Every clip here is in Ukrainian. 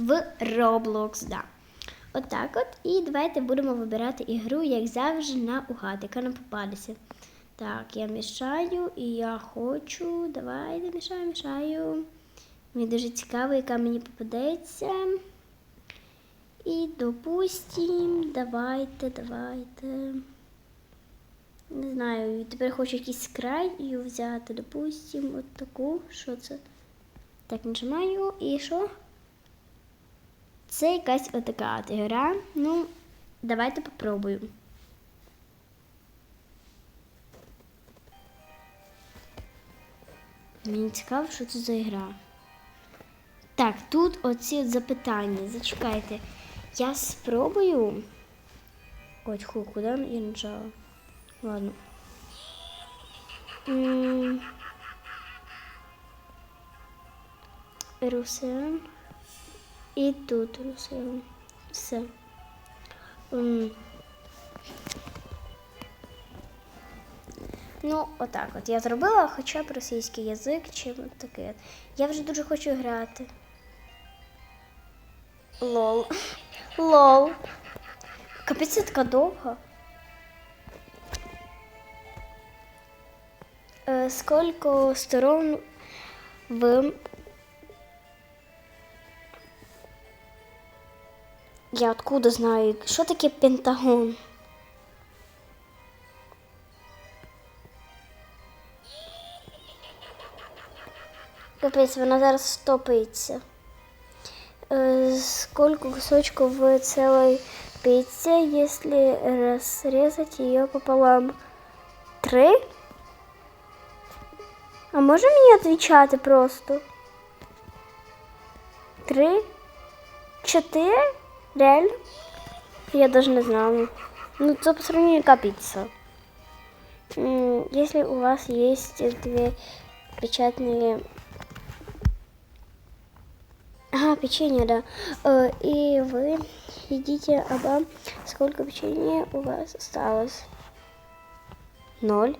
в Roblox, да. Отак от. І давайте будемо вибирати ігру, як завжди, на угад, яка нам попадеться. Так, я мішаю і я хочу. Давайте мішаю, мішаю. Мені дуже цікаво, яка мені попадеться. І допустим, давайте, давайте. Не знаю, тепер хочу якийсь край взяти. Допустим, от таку. Що це? Так, нажимаю і що? Це якась отака от гра. Ну, давайте попробуємо. Мені цікаво, що це за гра. Так, тут оці от запитання. Зачекайте. Я спробую. Ой, ху, куди я нажала? Ладно. Русен. І тут Русен. Все. Ну, отак от. Я зробила хоча б російський язик чи таке. Я вже дуже хочу грати. Лол. Лол. Капець це така довга. Е, сколько сторон в... Я откуда знаю, що таке пентагон? Капець, вона зараз стопиться. Э, сколько кусочков в целой пицце, если разрезать ее пополам? Три? А може мені отвечати просто? Три? Чотири? Реально? Я даже не знала. Ну, это по сравнению как Если у вас есть две печатные Ага, печенье, да. Э, И вы едите оба. Сколько печенья у вас осталось? Ноль.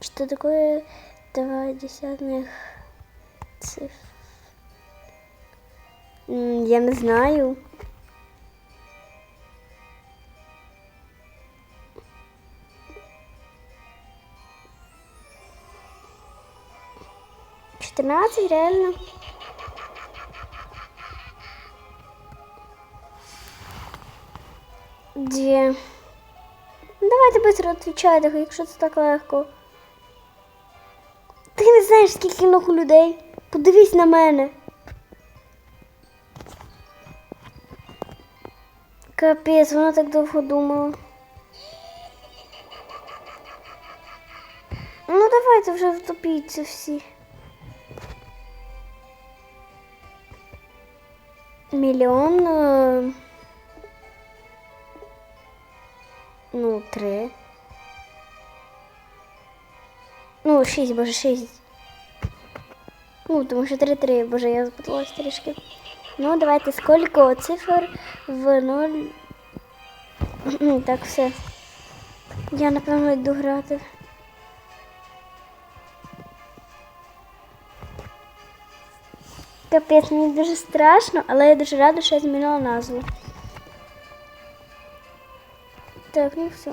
Что такое два десятых цифр? М, Я не знаю. Четырнадцать, реально? Дві. Ну, Давайте быстро відповідайте, якщо це так легко. Знаєш, скільки ног людей. Подивись на мене. Капець, вона так довго думала. Ну давайте вже втопіться всі. Мільйон. е, Ну, три. Ну, шість, боже, шість. Ну, тому що три-три, боже, я запуталась трішки. Ну, давайте сколько цифр в ноль. Так, все. Я, напевно, йду грати. Капець, мені дуже страшно, але я дуже рада, що я змінила назву. Так, ну все.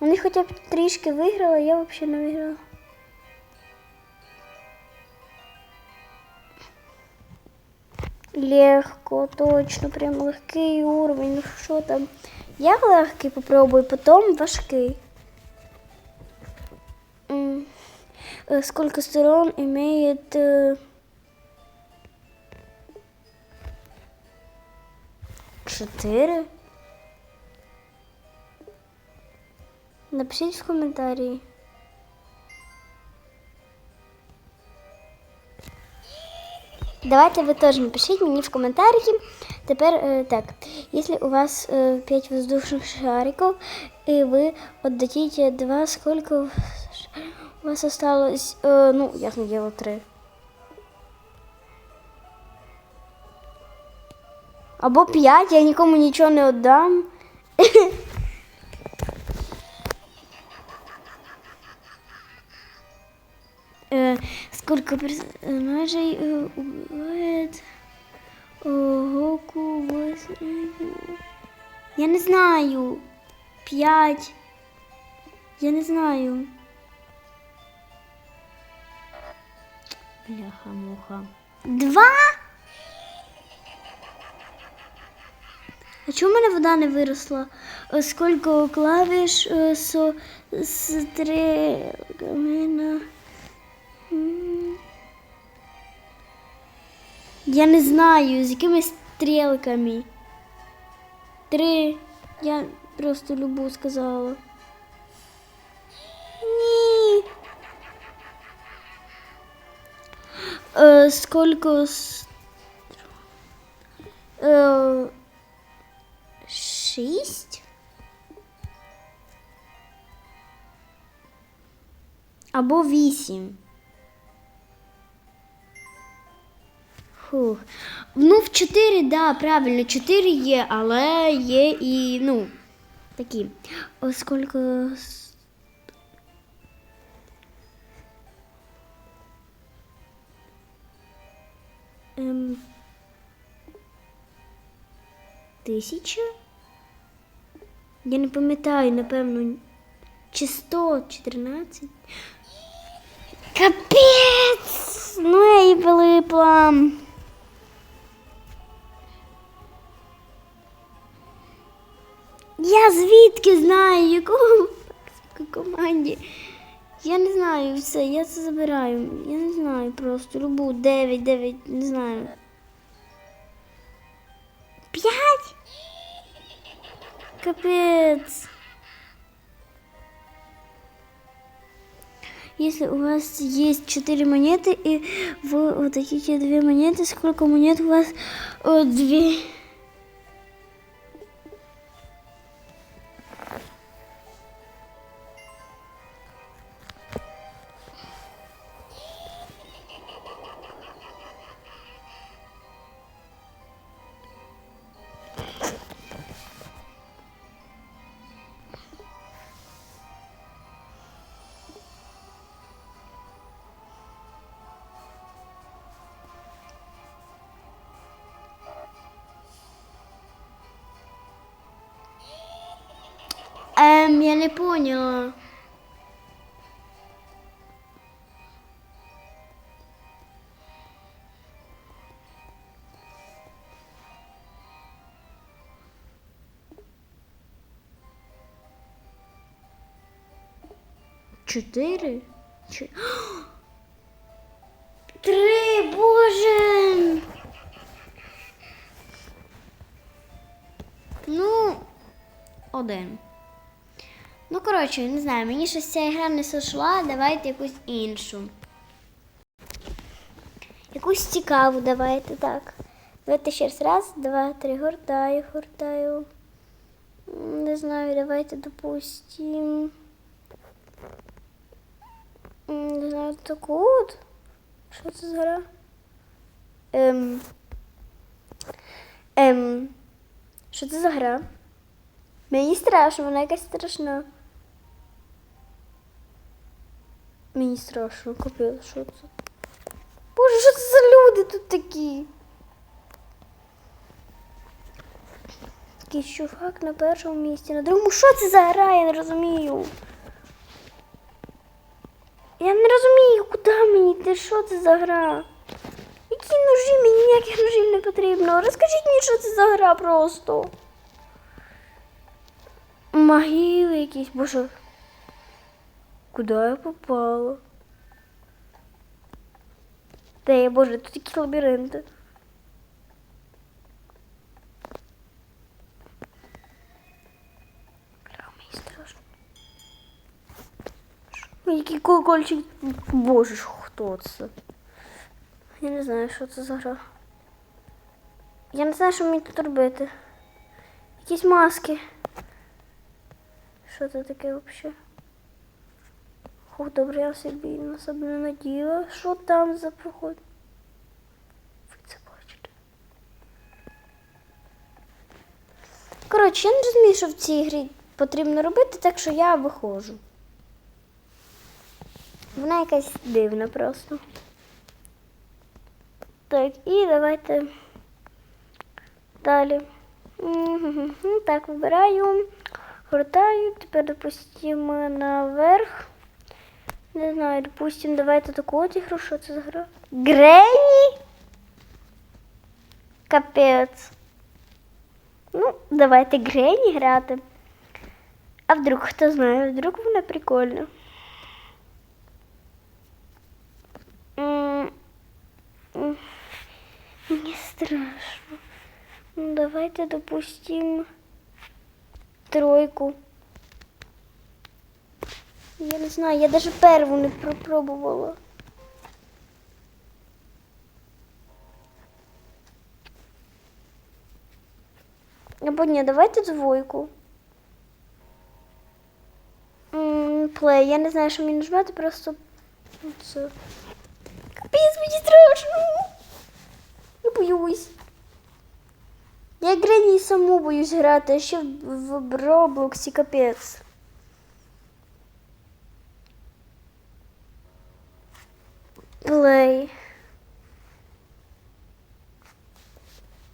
Вони хоча б трішки виграли, я взагалі не виграла. Легко, точно, прям легкий уровень. Ну що там? Я легкий попробую, потім важкий. М, э, Сколько сторон имеет э, четыре? Напишіть в коментарі. Давайте вы тоже напишите мне в комментариях. Теперь е, так, если у вас е, э, 5 воздушных шариков, и вы отдадите 2, сколько у вас осталось? Е, ну, я делала 3. Або 5, я нікому нічого не віддам. Сколько персонажей э, убивает э, Гоку в Я не знаю. П'ять. Я не знаю. Бляха-муха. Два? А чому в мене вода не виросла? Е, Скільки клавіш со стрілками на... Я не знаю, з якими стрілками. Три. Я просто любу сказала. Ні. Е, скільки... с- Е, шість? Або вісім. Фух. Ну, в 4, да, правильно, 4 є, але є і, ну, такі. Оскільки. Ем, тисяча? Я не пам'ятаю, напевно, чи 100, чи 13. Капець! Ну я її вилипла. я звідки знаю, якому команді. Я не знаю все, я це забираю. Я не знаю просто. Любу 9, 9, не знаю. 5? Капець. Если у вас есть 4 монеты и вы вот эти 2 монеты, сколько монет у вас? О, 2. Я не поняла. Чотири? Три, боже! Ну, один. Ну, коротше, не знаю, мені щось ця гра не сошла, давайте якусь іншу. Якусь цікаву давайте так. Давайте ще раз. Раз, два, три, гортаю, гортаю. Не знаю, давайте допустим. Не знаю, таку от. Що це за гра? Ем. Ем. Що це за гра? Мені страшно, вона якась страшна. Мені страшно, капець, що це? Боже, що це за люди тут такі? Якийсь чувак на першому місці, на другому. Що це за гра? Я не розумію. Я не розумію, куди мені йти, що це за гра? Які ножі? Мені ніяких ножів не потрібно. Розкажіть мені, що це за гра просто. Могили якісь, боже. Куди я попала? Де я, боже, тут такі лабіринти. Бля, мені страшно. Ой, Який колокольчик. Боже, ж, хто це? Я не знаю, що це за гра. Я не знаю, що мені тут робити. Якісь маски. Що це таке взагалі? Хух, добре, я собі на себе не наділа. Що там за проход? Ви це бачите. Коротше, я не розумію, що в цій грі потрібно робити, так що я виходжу. Вона якась дивна просто. Так, і давайте далі. Так, вибираю, гортаю, тепер допустимо наверх. Не знаю, допустимо, давайте таку от ігру, що це за гра? Грені? Капець. Ну, давайте Грені грати. А вдруг, хто знає, вдруг вона прикольна. М, м, Мені страшно. Ну, давайте допустим тройку. Я не знаю, я даже перву не пропробувала. Або ні, давайте двойку. Плей, я не знаю, що мені нажимати, просто це. Капець, мені страшно. Я боюсь. Я Грені саму боюсь грати, а ще в Роблоксі капець. Плей.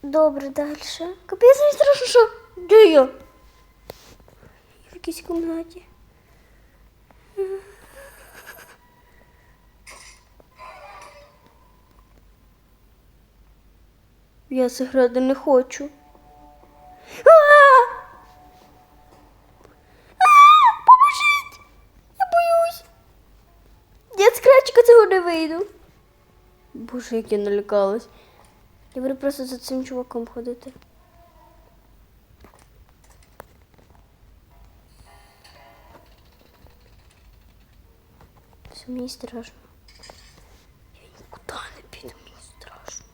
Добре, далі. Капець, мені страшно, що. Де я? В якійсь кімнаті. Я це грати не хочу. А! А! Поможіть! Я боюсь. Я з крачка цього не вийду. Боже, як я налякалась. Я буду просто за цим чуваком ходити. Все, мені страшно. Я нікуди не піду, мені страшно.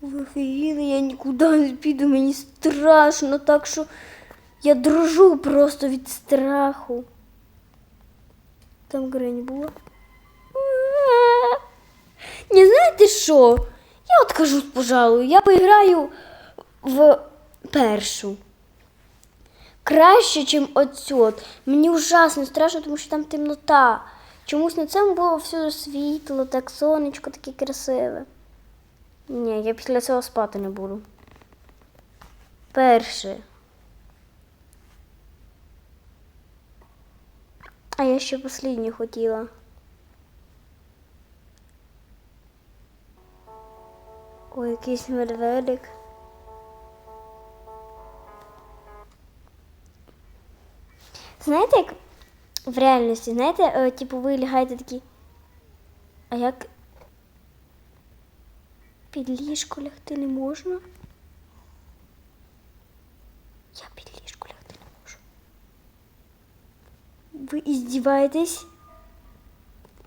Ви я нікуди не піду, мені страшно, так що я дрожу просто від страху. Там Грень була. Не знаєте що? Я откажусь, пожалуй. Я поіграю в першу. Краще, ніж оцю. Мені ужасно страшно, тому що там темнота. Чомусь на цьому було всюди світло, так сонечко таке красиве. Ні, я після цього спати не буду. Перше. А я ще останнє хотіла. Ой, якийсь медведик. Знаєте, як в реальності, знаєте, е, типу ви лягаєте такі. А як під ліжко лягти не можна? Я під ліжко лягти не можу. Ви іздіваєтесь?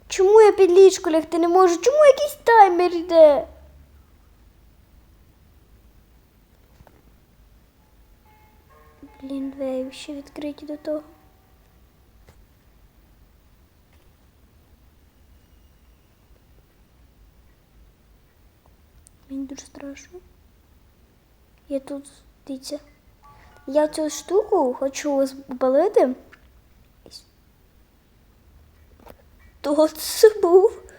Чому я під ліжко лягти не можу? Чому якийсь таймер йде? Блін, двері ще відкриті до того. Мені дуже страшно. Я тут, дивіться. Я цю штуку хочу спалити. Хто це був?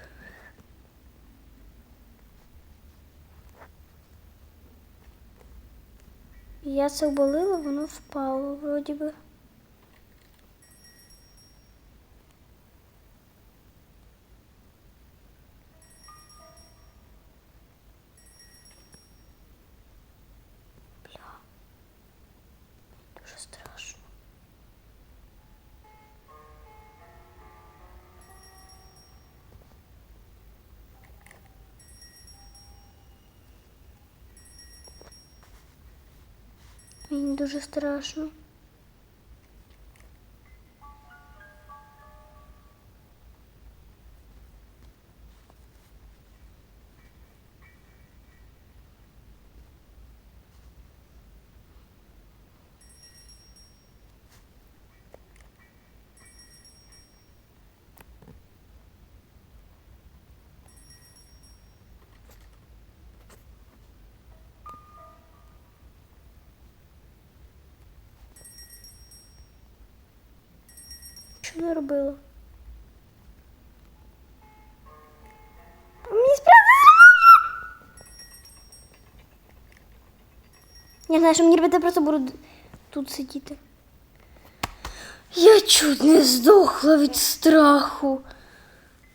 Я це оболила, воно впало, вроді би. Мені дуже страшно. нічого робила. Мені справді Я знаю, що мені робити, я просто буду тут сидіти. Я чуть не здохла від страху.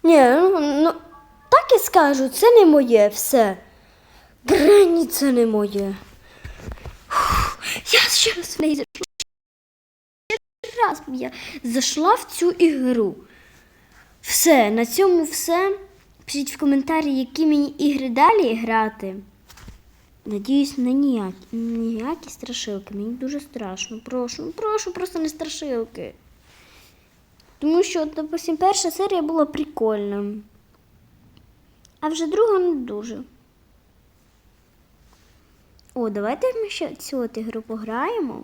Ні, ну, ну так і скажу, це не моє все. Грені це не моє. Я ще раз влізу зайшла. Раз я зайшла в цю ігру. Все, на цьому все. Пишіть в коментарі, які мені ігри далі грати. Надіюсь, на ніякі, ніякі страшилки. Мені дуже страшно. Прошу, прошу, просто не страшилки. Тому що, допустим, перша серія була прикольна. А вже друга не дуже. О, давайте ми ще цю от ігру пограємо.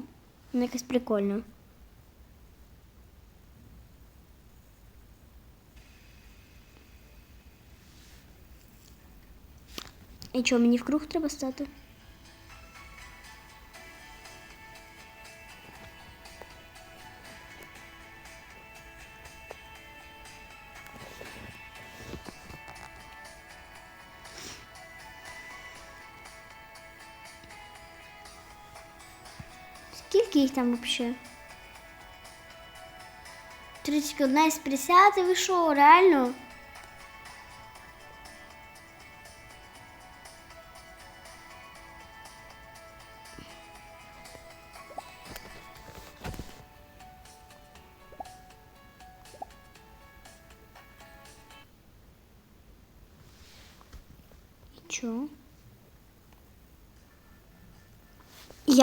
Вона якась прикольна. І що, мені в круг треба стати? Скільки їх там взагалі? 31 із 50, ви що, реально?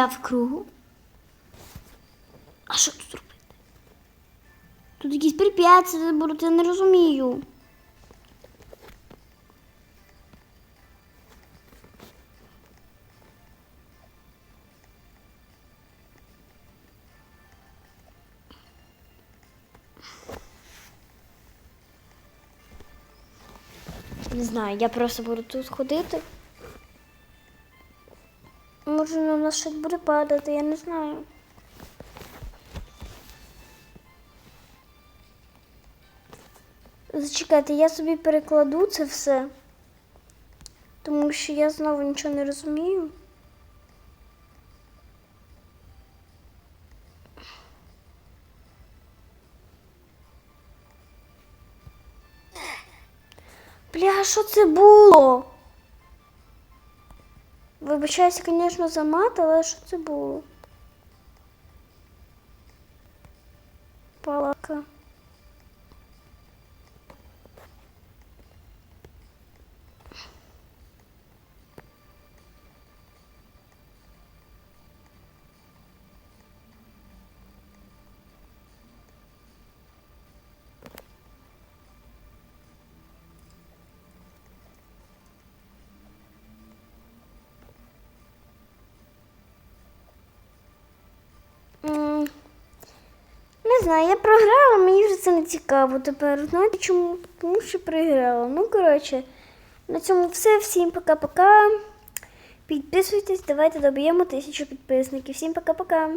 Я в кругу. А що тут робити? Тут якісь препятствия будуть, я не розумію. Не знаю, я просто буду тут ходити. Може на нас щось буде падати, я не знаю. Зачекайте, я собі перекладу це все, тому що я знову нічого не розумію. Бля, що це було? Вибачаюся, звісно, за мат, але що це було? Палака. Знаю, я програла, мені вже це не цікаво тепер. Знаєте чому? Тому що програла. Ну, коротше, на цьому все. Всім пока-пока. Підписуйтесь, давайте доб'ємо тисячу підписників. Всім пока-пока.